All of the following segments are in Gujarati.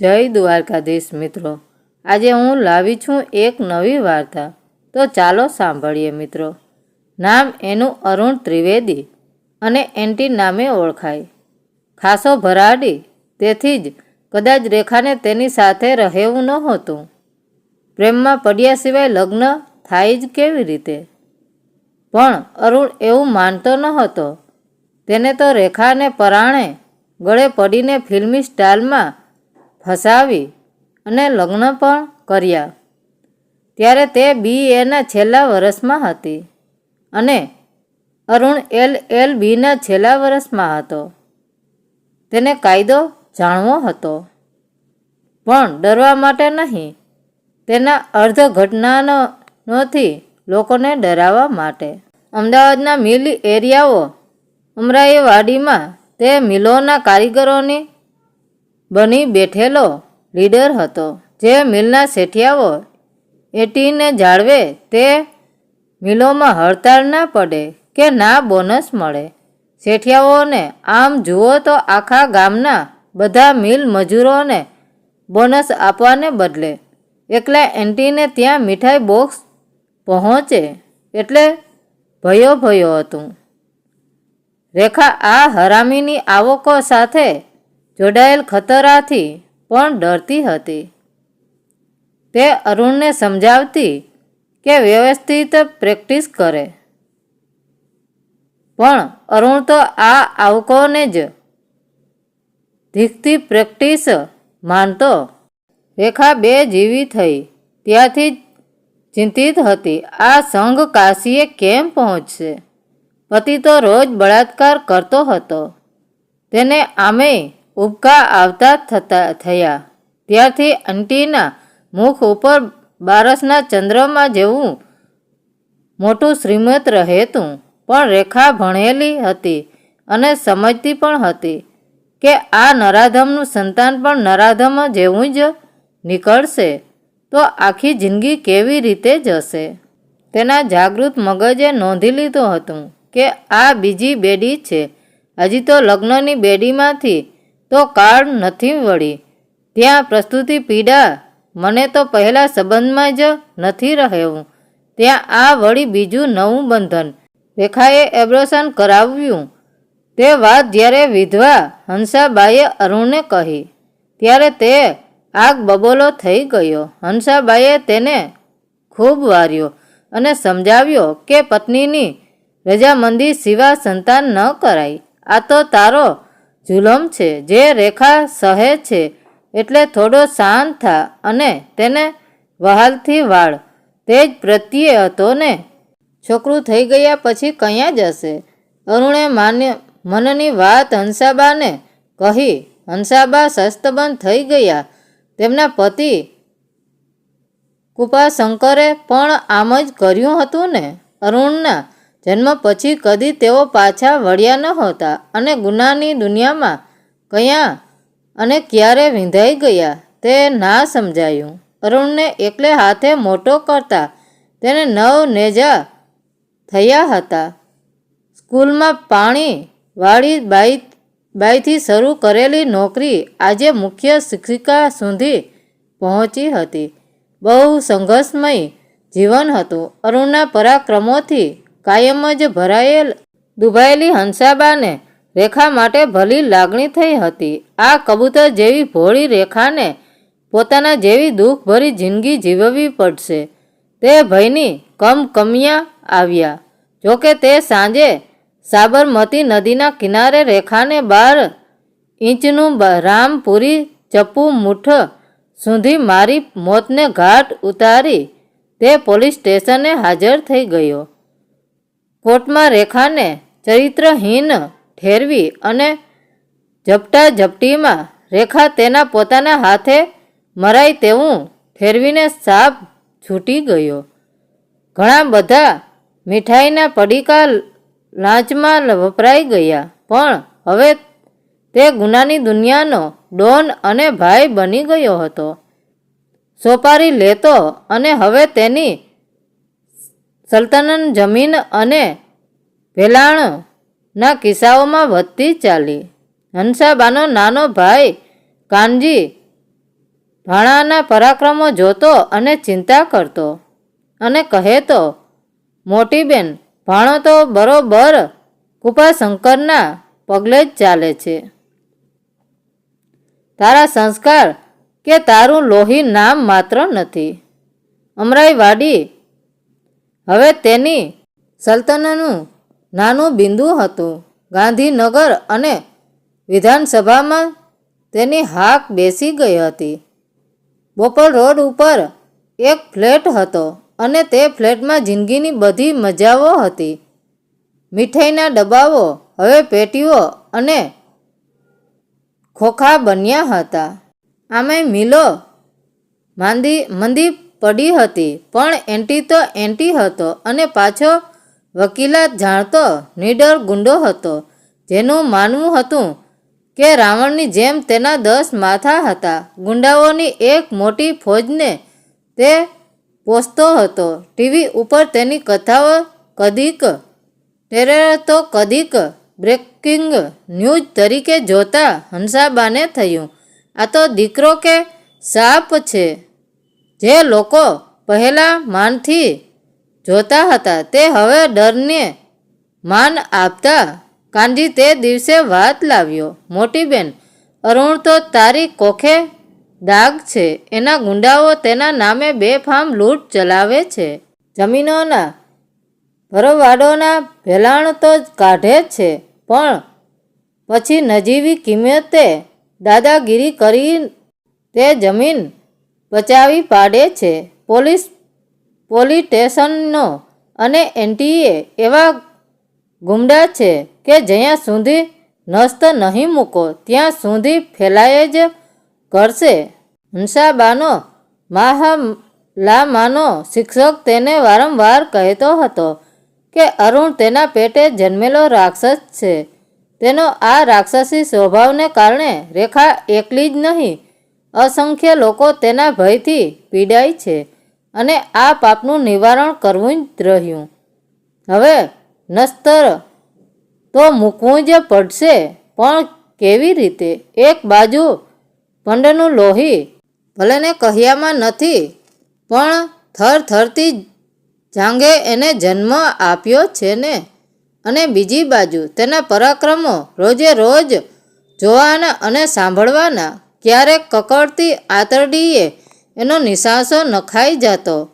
જય દ્વારકાધીશ મિત્રો. આજે હું લાવી છું એક નવી વાર્તા. તો ચાલો સાંભળીએ મિત્રો. નામ એનું અરુણ ત્રિવેદી અને એન્ટી નામે ઓળખાય. ખાસો ભરાડી, તેથી જ કદાચ રેખાને તેની સાથે રહેવું નહોતું. પ્રેમમાં પડ્યા સિવાય લગ્ન થાય જ કેવી રીતે? પણ અરુણ એવું માનતો નહોતો. તેને તો રેખાને પરાણે ગળે પડીને ફિલ્મી સ્ટાઇલમાં ફસાવી અને લગ્ન પણ કર્યા. ત્યારે તે બી એના છેલ્લા વર્ષમાં હતી અને અરુણ એલ એલ બીના છેલ્લા વર્ષમાં હતો. તેને કાયદો જાણવો હતો. પણ ડરવા માટે નહીં, તેના અર્ધ ઘટનાનોથી લોકોને ડરાવવા માટે. અમદાવાદના મિલ એરિયાઓ અમરાઈવાડીમાં તે મિલોના કારીગરોની બની બેઠેલો લીડર હતો. જે મિલના શેઠિયાઓ એટીને જાળવે તે મિલોમાં હડતાળ ના પડે કે ના બોનસ મળે. શેઠિયાઓને આમ જુઓ તો આખા ગામના બધા મિલ મજૂરોને બોનસ આપવાને બદલે એકલા એન્ટીને ત્યાં મીઠાઈ બોક્સ પહોંચે એટલે ભયો ભયો હતું. રેખા આ હરામીની આવકો સાથે જોડાયેલ ખતરાથી પણ ડરતી હતી. તે અરુણને સમજાવતી કે વ્યવસ્થિત પ્રેક્ટિસ કરે. પણ અરુણ તો આ આવકોને જ ધીકતી પ્રેક્ટિસ માનતો. રેખા બે જીવી થઈ, ત્યાંથી ચિંતિત હતી, આ સંઘ કાશીએ કેમ પહોંચશે? પતિ તો રોજ બળાત્કાર કરતો હતો. તેને આમેય ઉબકા આવતા થતા થયા. ત્યારથી અંટીના મુખ ઉપર બારસના ચંદ્રમાં જેવું મોટું શ્રીમત રહેતું, પણ રેખા ભણેલી હતી અને સમજતી પણ હતી કે આ નરાધમનું સંતાન પણ નરાધમ જેવું જ નીકળશે, તો આખી જિંદગી કેવી રીતે જશે? તેના જાગૃત મગજે નોંધી લીધું હતું કે આ બીજી બેડી છે. હજી તો લગ્નની બેડીમાંથી તો કાળ નથી વળી. ત્યાં પ્રસ્તુતિ પીડા મને તો પહેલા સંબંધમાં જ નથી રહેવું. ત્યાં આ વળી બીજું નવું બંધન રેખાએ એબ્રોશન કરાવ્યું. તે વાત જ્યારે વિધવા હંસાબાઈએ અરુણને કહી, ત્યારે તે આગ બબોલો થઈ ગયો. હંસાબાઈએ તેને ખૂબ વાર્યો અને સમજાવ્યો કે પત્નીની રજામંદી સિવા સંતાન ન કરાય. આ તો તારો જુલમ છે, જે રેખા સહે છે, એટલે થોડો શાંત થા અને તેને વહાલથી વાળ. તે જ પ્રત્યે હતો ને. છોકરું થઈ ગયા પછી કયા જશે? અરુણે માન્ય, મનની વાત હંસાબાને કહી, હંસાબા શસ્તબંધ થઈ ગયા. તેમના પતિ કૃપાશંકરે પણ આમ જ કર્યું હતું ને? અરુણના જન્મ પછી કદી તેઓ પાછા વળ્યા નહોતા અને ગુનાની દુનિયામાં કયા અને ક્યારે વિંધાઈ ગયા તે ના સમજાયું. અરુણને એકલે હાથે મોટો કરતા તેને નવ નેજા થયા હતા. સ્કૂલમાં પાણી વાળી બાઈ, બાઈથી શરૂ કરેલી નોકરી આજે મુખ્ય શિક્ષિકા સુધી પહોંચી હતી. બહુ સંઘર્ષમય જીવન હતું. અરુણના પરાક્રમોથી કાયમ જ ભરાયેલ દુભાયેલી હંસાબાને રેખા માટે ભલી લાગણી થઈ હતી. આ કબૂતર જેવી ભોળી રેખાને પોતાના જેવી દુઃખભરી જિંદગી જીવવી પડશે. તે ભયની કમકમિયા આવ્યા. જોકે તે સાંજે સાબરમતી નદીના કિનારે રેખાને બાર ઇંચનું રામપુરી ચપ્પુ મુઠ સુધી મારી મોતને ઘાટ ઉતારી તે પોલીસ સ્ટેશને હાજર થઈ ગયો. કોર્ટમાં રેખાને ચરિત્રહીન ઠેરવી અને ઝપટા ઝપટીમાં રેખા તેના પોતાના હાથે મરાય તેવું ઠેરવીને સાપ છૂટી ગયો. ઘણા બધા મીઠાઈના પડીકા લાંચમાં વપરાઈ ગયા, પણ હવે તે ગુનાની દુનિયાનો ડોન અને ભાઈ બની ગયો હતો. સોપારી લેતો અને હવે તેની સલ્તનન જમીન અને ભેલાણના કિસ્સાઓમાં વધતી ચાલી. હંસાબાનો નાનો ભાઈ કાનજી ભાણાના પરાક્રમો જોતો અને ચિંતા કરતો અને કહેતો મોટી બેન ભાણો તો બરોબર કૃપાશંકરના પગલે જ ચાલે છે. તારા સંસ્કાર કે તારું લોહી નામ માત્ર નથી. અમરાઈ વાડી હવે તેની સલ્તનનું નાનું બિંદુ હતું. ગાંધીનગર અને વિધાનસભામાં તેની હાક બેસી ગઈ હતી. બોપલ રોડ ઉપર એક ફ્લેટ હતો અને તે ફ્લેટમાં જિંદગીની બધી મજાઓ હતી. મીઠાઈના ડબ્બાઓ, હવે પેટીઓ અને ખોખા બન્યા હતા. આમે મિલો, માંદી મંદી પડી હતી. પણ એન્ટી તો એન્ટી હતો અને પાછો વકીલાત જાણતો નીડર ગુંડો હતો, જેનું માનવું હતું કે રાવણની જેમ તેના દસ માથા હતા. ગુંડાઓની એક મોટી ફોજને તે પોસતો હતો. ટીવી ઉપર તેની કથાઓ કદીક ટેરર તો કદીક, બ્રેકિંગ ન્યૂઝ તરીકે જોતા હંસાબાને થયું. આ તો દીકરો કે સાપ છે? જે લોકો પહેલાં માનથી જોતા હતા તે હવે ડરને માન આપતા કાનજી તે દિવસે વાત લાવ્યો, મોટી બેન, અરુણ તો તારી કોખે દાગ છે. એના ગુંડાઓ તેના નામે બેફામ લૂંટ ચલાવે છે. જમીનોના ભરવાડોના ભેલાણ તો કાઢે છે. પણ પછી નજીવી કિંમતે દાદાગીરી કરી તે જમીન બચાવી પાડે છે. પોલીસ પોલિટેશનનો અને એનટીએ એવા ગુમડા છે કે જ્યાં સુધી નસ્ત નહીં મૂકો, ત્યાં સુધી ફેલાય જ કરશે. હંસાબાનો, માહલામાનો શિક્ષક તેને વારંવાર કહેતો હતો કે અરુણ તેના પેટે જન્મેલો રાક્ષસ છે. તેનો આ રાક્ષસી સ્વભાવને કારણે રેખા એકલી જ નહીં અસંખ્ય લોકો તેના ભયથી પીડાય છે અને આ પાપનું નિવારણ કરવું જ રહ્યું. હવે નસ્તર તો મૂકવું જ પડશે, પણ કેવી રીતે? એક બાજુ પંડનું લોહી ભલેને કહ્યામાં નથી, પણ થર થરતી જાંગે એને જન્મ આપ્યો છે ને? અને બીજી બાજુ તેના પરાક્રમો રોજે રોજ જોવાના અને સાંભળવાના ક્યારેક કકડતી આતરડીએ એનો નિશાસો નખાઈ જતો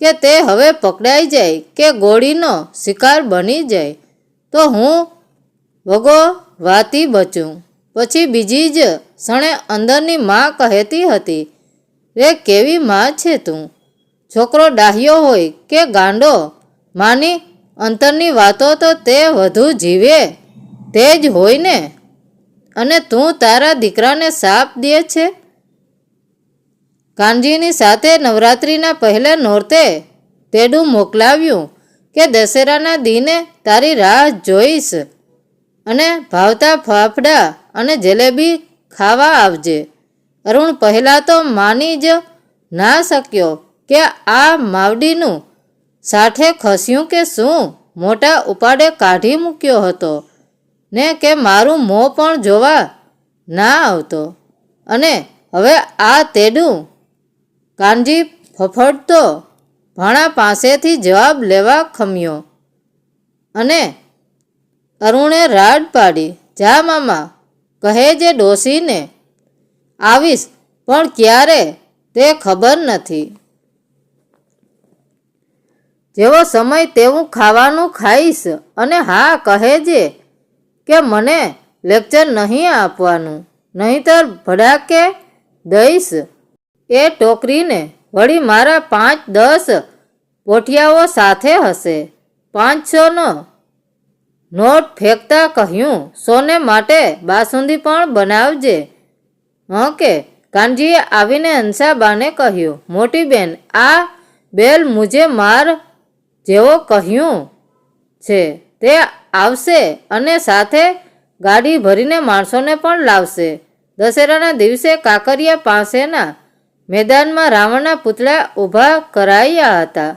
કે તે હવે પકડાઈ જાય કે ગોળીનો શિકાર બની જાય. તો હું વગો વાતી બચું. પછી બીજી જ ક્ષણે અંદરની માં કહેતી હતી, રે, કેવી માં છે તું? છોકરો ડાહ્યો હોય કે ગાંડો? માની અંતરની વાતો તો તે વધુ જીવે. તે જ હોય ને? અને તું તારા દીકરાને સાપ દે છે? કાનજીની સાથે નવરાત્રિના પહેલા નોરતે તેડું મોકલાવ્યું કે દશેરાના દિને તારી રાહ જોઈશ અને ભાવતા ફાફડા અને જલેબી ખાવા આવજે. અરુણ પહેલાં તો માની જ ના શક્યો કે આ માવડીનું સાઠે ખસ્યું કે શું મોટા ઉપાડે કાઢી મૂક્યો હતો. ને કે મારું મોં પણ જોવા ના આવતો. અને હવે આ તેડું કાનજી ફફડતો ભાણા પાસેથી જવાબ લેવા ખમ્યો. અને અરુણે રાડ પાડી, જા મામા, કહે જે ડોસીને આવીશ, પણ ક્યારે તે ખબર નથી. જેવો સમય તેવું ખાવાનું ખાઈશ અને હા કહે જે કે મને લેક્ચર નહીં આપવાનું, નહીંતર ભડાકે દઈશ. એ ટોકરીને વળી મારા પાંચ દસ પોઠિયાઓ સાથે હશે. પાંચસોનો નોટ ફેંકતા કહ્યું, સોને માટે બાસુંદી પણ બનાવજે. હં કે? કાનજીએ આવીને અંશાબાને કહ્યું, મોટી બેન, આ બેલ મુજે માર જેવો કહ્યું છે. તે આવશે અને સાથે ગાડી ભરીને માણસોને પણ લાવશે. દશેરાના દિવસે કાકરિયા પાસેના મેદાનમાં રાવણના પૂતળા ઊભા કરાયા હતા.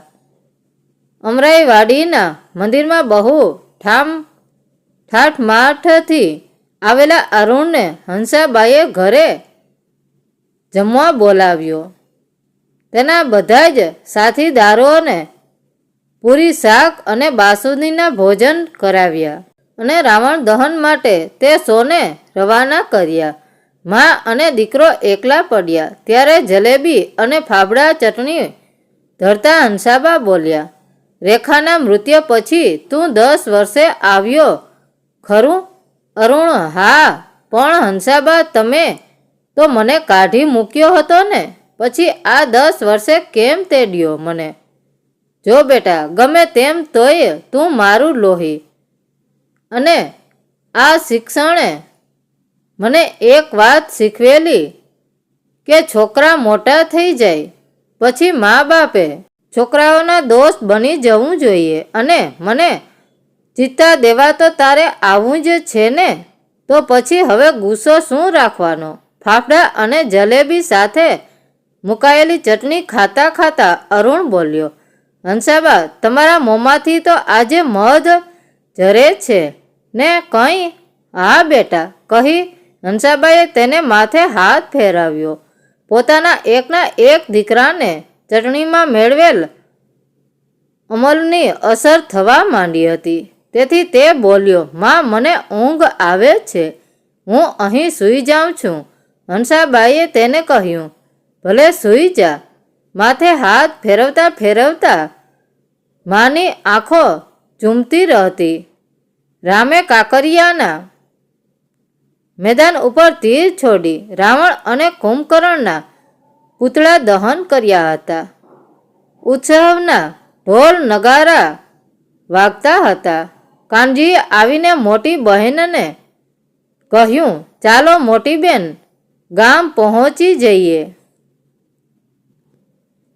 અમરાઈવાડીના મંદિરમાં બહુ ઠામ, ઠાઠમાઠથી આવેલા અરુણને હંસાબાઈએ ઘરે જમવા બોલાવ્યો. તેના બધા જ સાથીદારોને પૂરી શાક અને બાસુંદીના ભોજન કરાવ્યા અને રાવણ દહન માટે તે સોને રવાના કર્યા. મા અને દીકરો એકલા પડ્યા. ત્યારે જલેબી અને ફાફડા ચટણી ધરતા હંસાબા બોલ્યા, રેખાના મૃત્યુ પછી તું દસ વર્ષે આવ્યો ખરું? અરુણ, હા, પણ હંસાબા, તમે તો મને કાઢી મૂક્યો હતો ને? પછી આ દસ વર્ષે કેમ તેડ્યો મને? જો બેટા, ગમે તેમ તોય તું મારું લોહી. અને આ શિક્ષણે મને એક વાત શીખવેલી કે છોકરા મોટા થઈ જાય, પછી મા બાપે છોકરાઓના દોસ્ત બની જવું જોઈએ અને મને ચિત્તા દેવા તો તારે આવવું જ છે ને? તો પછી હવે ગુસ્સો શું રાખવાનો? ફાફડા અને જલેબી સાથે મુકાયેલી ચટણી ખાતા ખાતા અરુણ બોલ્યો હંસાબા તમારા મોંમાંથી તો આજે મધ જરે છે. ને કંઈ? હા બેટા, કહી હંસાબાએ તેને માથે હાથ ફેરવ્યો. પોતાના એકના એક દીકરાને ચટણીમાં મેળવેલ અમલની અસર થવા માંડી હતી. તેથી તે બોલ્યો, માં, મને ઊંઘ આવે છે. હું અહીં સૂઈ જાઉં છું. હંસાબાઈએ તેને કહ્યું, ભલે સૂઈ જા. માથે હાથ ફેરવતા ફેરવતા માની આંખો ઝૂમતી રહેતી. રામે કાકરિયાના મેદાન ઉપર તીર છોડી રાવણ અને કુંભકર્ણના પૂતળા દહન કર્યા હતા. ઉત્સવના ઢોલ નગારા વાગતા હતા. કાનજીએ આવીને મોટી બહેનને કહ્યું, ચાલો મોટી બેન, ગામ પહોંચી જઈએ.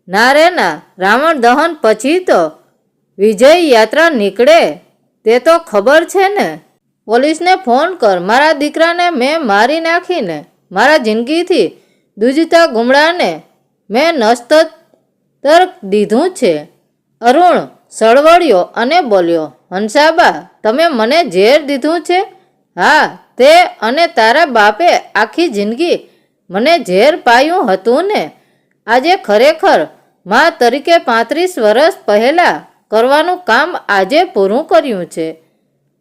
ના રે ના રાવણ દહન પછી તો વિજય યાત્રા નીકળે? તે તો ખબર છે ને. પોલીસને ફોન કર, મારા દીકરાને મેં મારી નાખીને, મારા જિંદગીથી દૂજતા ગુમડાને મેં નસ્તર દીધું છે. અરુણ સળવળ્યો અને બોલ્યો, હંસાબા, તમે મને ઝેર દીધું છે? હા, તે અને તારા બાપે આખી જિંદગી મને ઝેર પાયું હતું ને. આજે ખરેખર મા તરીકે પાંત્રીસ વર્ષ પહેલાં કરવાનું કામ આજે પૂરું કર્યું છે.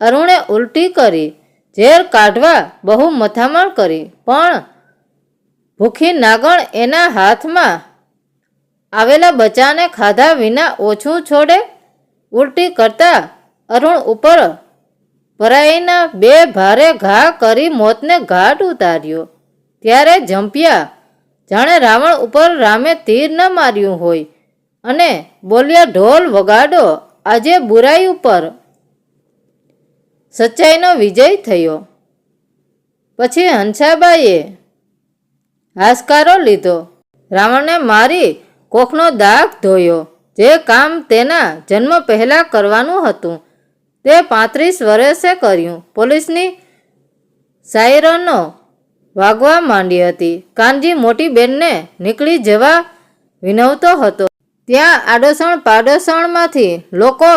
અરુણે ઉલટી કરી, ઝેર કાઢવા બહુ મથામણ કરી, પણ ભૂખી નાગણ એના હાથમાં આવેલા બચ્ચાને ખાધા વિના ઓછું છોડે? ઉલટી કરતા અરુણ ઉપર ભરાઈના બે ભારે ઘા કરી મોતને ઘાટ ઉતાર્યો. ત્યારે જંપ્યા જાણે રાવણ ઉપર રામે તીર ન માર્યું હોય અને બોલ્યા, ઢોલ વગાડો. આજે બુરાઈ ઉપર સચ્ચાઈનો વિજય થયો. પછી હંસાબાઈએ હાશકારો લીધો. રાવણને મારી કોખનો દાગ ધોયો, જે કામ તેના જન્મ પહેલાં કરવાનું હતું. તે પાંત્રીસ વર્ષે કર્યું. પોલીસની સાયરનો વાગવા માંડી હતી. કાનજી મોટી બેનને નીકળી જવા વિનવતો હતો. ત્યાં આડોસણ પાડોસણમાંથી લોકો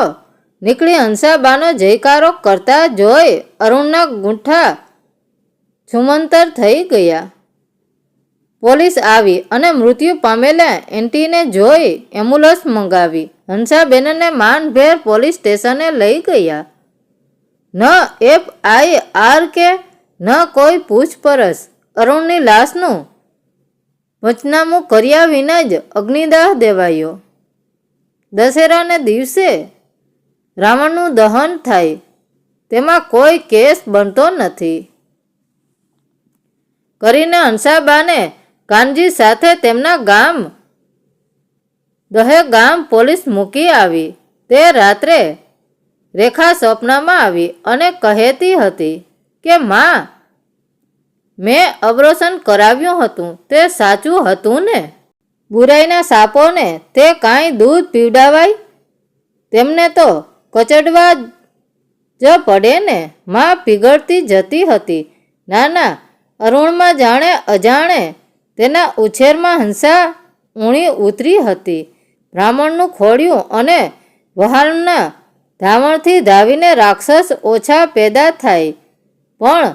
નીકળી હંસાબાનો જયકારો કરતા જોઈ અરુણના ગુંઠા છુમંતર થઈ ગયા. પોલીસ આવી અને મૃત્યુ પામેલા એન્ટીને જોઈ એમ્બ્યુલન્સ મંગાવી. હંસાબેનને માનભેર પોલીસ સ્ટેશને લઈ ગયા. ન એફ આઈ આર કે ન કોઈ પૂછપરછ. અરુણની લાશનું પંચનામું કર્યા વિના જ અગ્નિદાહ દેવાયો. દશેરાને દિવસે રાવણનું દહન થાય, તેમાં કોઈ કેસ બનતો નથી. કરીને હંસાબાને કાનજી સાથે તેમના ગામ, દહે ગામ પોલીસ મૂકી આવી. તે રાત્રે રેખા સ્વપ્નમાં આવી અને કહેતી હતી કે, માં મેં અવરોસન કરાવ્યું હતું, તે સાચું હતું ને? બુરાઈના સાપોને તે કાંઈ દૂધ પીવડાવાય? તેમને તો કચડવા જ પડે ને? માં પીગળતી જતી હતી. નાના અરુણમાં જાણે અજાણે તેના ઉછેરમાં હંસા ઊણી ઉતરી હતી. બ્રાહ્મણનું ખોડ્યું અને વહાણના ધાવણથી ધાવીને રાક્ષસ ઓછા પેદા થાય. પણ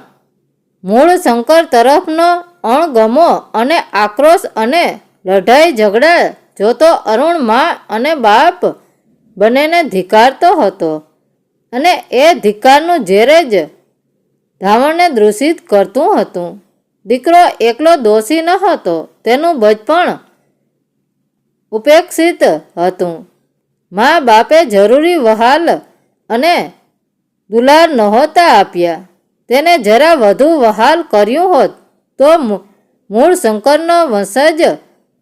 મૂળ શંકર તરફનો અણગમો અને આક્રોશ અને લઢાઈ ઝઘડા જોતો અરુણ મા અને બાપ બંનેને ધિકારતો હતો. અને એ ધિકારનું ઝેરે જ ધાવણને દૂષિત કરતું હતું. દીકરો એકલો દોષી ન હતો, તેનું બચપણ ઉપેક્ષિત હતું. મા બાપે જરૂરી વહાલ અને દુલાર નહોતા આપ્યા. તેને જરા વધુ વહાલ કર્યું હોત તો મૂળ શંકરનો વંશજ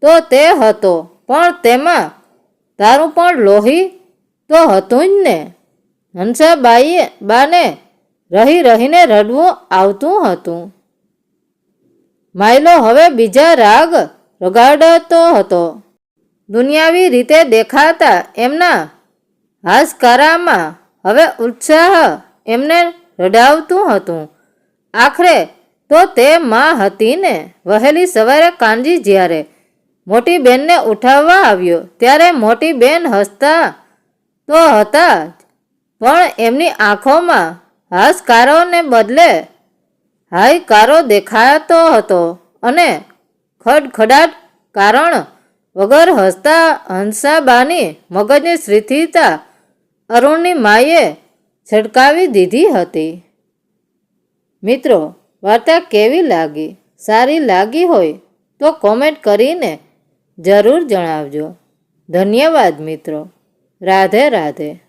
તો તે હતો. પણ તેમાં તારું પણ લોહી તો હતું જ ને. હંસાબાઈએ બાને રહી રહીને રડવું આવતું હતું. માયલો હવે બીજા રાગ રગાડતો હતો. દુનિયાવી રીતે દેખાતા એમના હાશકારામાં હવે ઉત્સાહ એમને રડાવતું હતું. આખરે તો તે માં હતી ને વહેલી સવારે કાનજી જ્યારે મોટી બેનને ઉઠાવવા આવ્યો, ત્યારે મોટી બેન હસતા તો હતા પણ એમની આંખોમાં હાશકારોને બદલે હાયકારો દેખાતો હતો અને ખડખડાટ કારણ વગર હસતા હંસાબાની મગજની સ્થિતિતા અરુણની માએ છટકાવી દીધી હતી. મિત્રો, વાર્તા કેવી લાગી? સારી લાગી હોય તો કોમેન્ટ કરીને જરૂર જણાવજો. ધન્યવાદ, મિત્રો. રાધે રાધે.